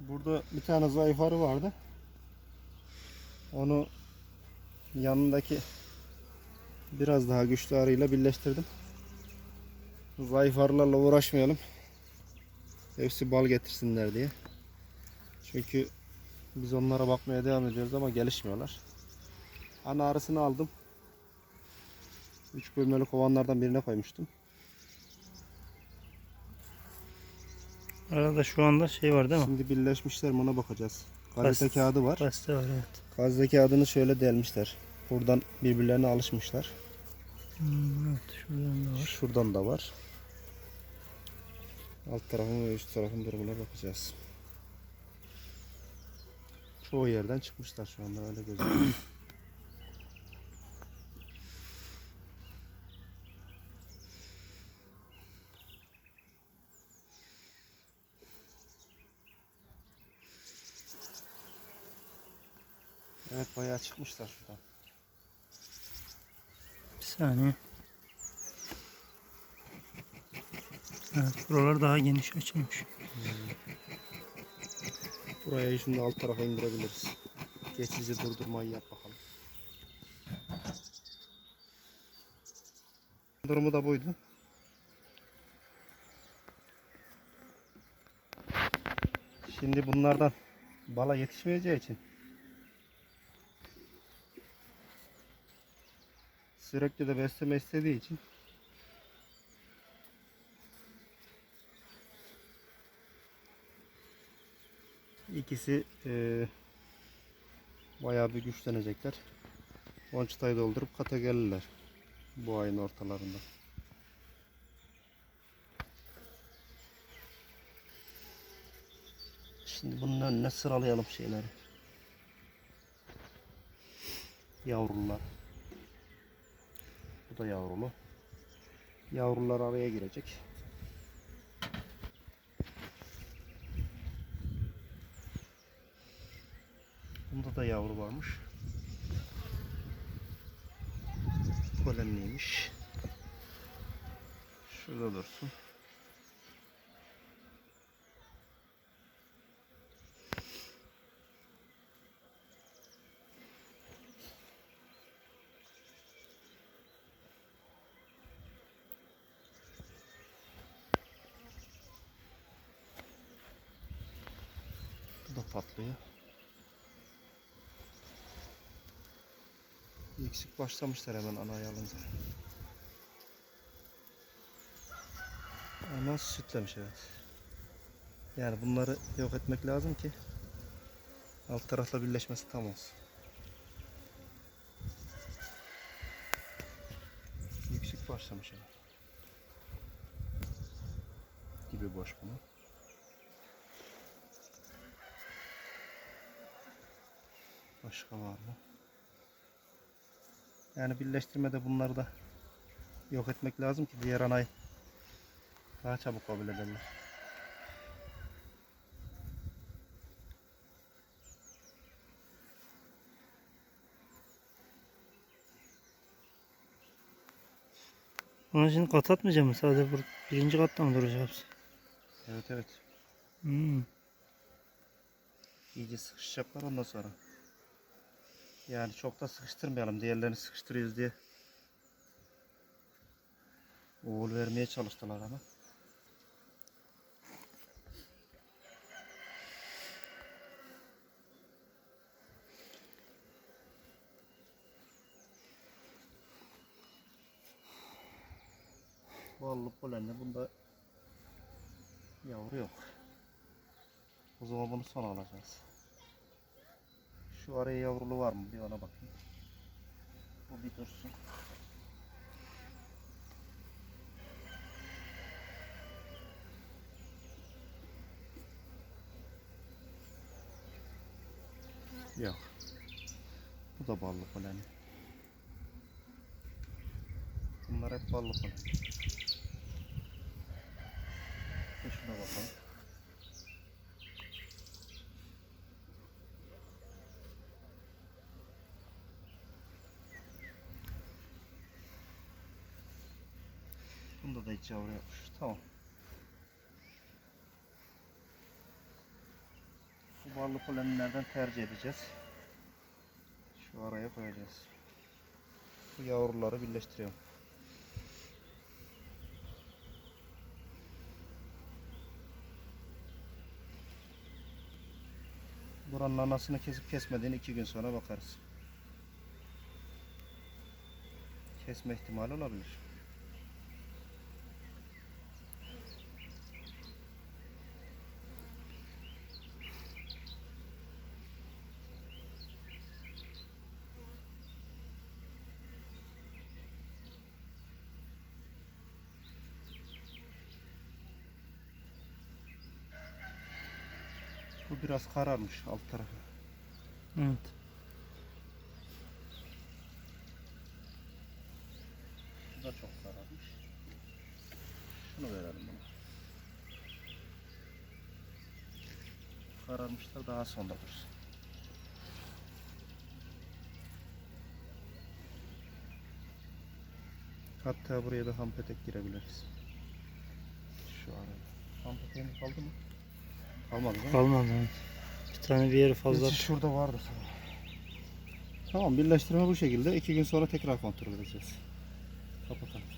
Burada bir tane zayıf arı vardı. Onu yanındaki biraz daha güçlü arıyla birleştirdim. Zayıf arılarla uğraşmayalım. Hepsi bal getirsinler diye. Çünkü biz onlara bakmaya devam ediyoruz ama gelişmiyorlar. Ana arısını aldım. 3 bölmeli kovanlardan birine koymuştum. Arada şu anda şey var değil mi? Şimdi birleşmişler mi ona bakacağız. Gazete Gaz- kağıdı var. Gazete var evet. Gazete kağıdını şöyle delmişler. Buradan birbirlerine alışmışlar. Hmm, evet şuradan da var. Şuradan da var. Alt tarafın ve üst tarafın durumuna bakacağız. Çoğu yerden çıkmışlar şu anda öyle gözüküyor. Evet bayağı çıkmışlar şuradan. Bir saniye. Evet buralar daha geniş açılmış. Buraya şimdi alt tarafa indirebiliriz. Geçici durdurmayı yap bakalım. Durumu da buydu. Şimdi bunlardan bala yetişmeyeceği için sürekli de besleme istediği için İkisi eee bayağı bir güçlenecekler. 10 çıtayı doldurup kata gelirler bu ayın ortalarında. Şimdi bunun önüne sıralayalım şeyleri. Yavrular. Bu da yavrulu. Yavrular araya girecek. Bunda da yavru varmış. Polenliymiş. Şurada dursun. Patlıyor. Yüksek başlamışlar hemen anayı alınca. Ana sütlemiş evet. Yani bunları yok etmek lazım ki alt tarafla birleşmesi tam olsun. Yüksek başlamış hemen. Gibi boş bunu. Başka var mı? Yani birleştirmede bunları da yok etmek lazım ki diğer anayı daha çabuk kabul ederler. Onun için kat atmayacağım mı? Sadece bu birinci katta mı duracak hepsi? Evet evet. Hmm. İyice sıkışacaklar ondan sonra. Yani çok da sıkıştırmayalım. Diğerlerini sıkıştırıyoruz diye. Oğul vermeye çalıştılar ama. Ballı polenle bunda yavru yok. O zaman bunu son alacağız. Şu araya yavrulu var mı? Bir ona bakayım. Bu bir dursun. Yok. Bu da ballı polen. Bunlar hep ballı polen. Şuna bakalım. Da hiç yavru yokmuş. Tamam. ballı polenlerden tercih edeceğiz. Şu araya koyacağız. Bu yavruları birleştiriyorum. Buranın anasını kesip kesmediğini iki gün sonra bakarız. Kesme ihtimali olabilir. Biraz kararmış alt tarafı. Evet. Bu da çok kararmış. Şunu verelim buna. Kararmışlar daha sonra dursun. Hatta buraya da ham petek girebiliriz. Şu araya. Ham peteğimiz kaldı mı? Kalmadı mi? Kalmadı. evet. Bir tane bir yeri fazla. Gerçi şurada vardı. Tamam birleştirme bu şekilde. İki gün sonra tekrar kontrol edeceğiz. Kapatalım.